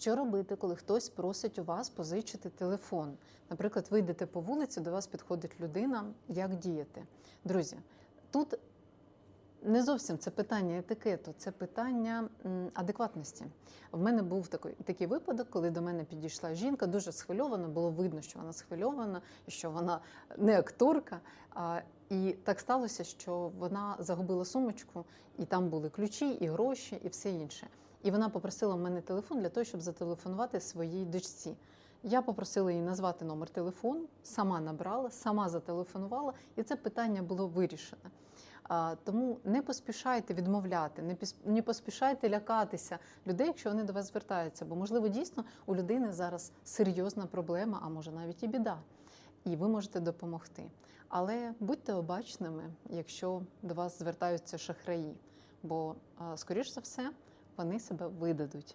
Що робити, коли хтось просить у вас позичити телефон? Наприклад, ви йдете по вулиці, до вас підходить людина. Як діяти? Друзі, тут не зовсім це питання етикету, це питання адекватності. В мене був такий, такий випадок, коли до мене підійшла жінка, дуже схвильована. Було видно, що вона схвильована, що вона не акторка. А, і так сталося, що вона загубила сумочку, і там були ключі, і гроші, і все інше. І вона попросила в мене телефон для того, щоб зателефонувати своїй дочці. Я попросила її назвати номер телефону, сама набрала, сама зателефонувала, і це питання було вирішене. Тому не поспішайте відмовляти, не поспішайте лякатися людей, якщо вони до вас звертаються, бо можливо дійсно у людини зараз серйозна проблема, а може навіть і біда, і ви можете допомогти. Але будьте обачними, якщо до вас звертаються шахраї, бо, скоріш за все, вони себе видадуть.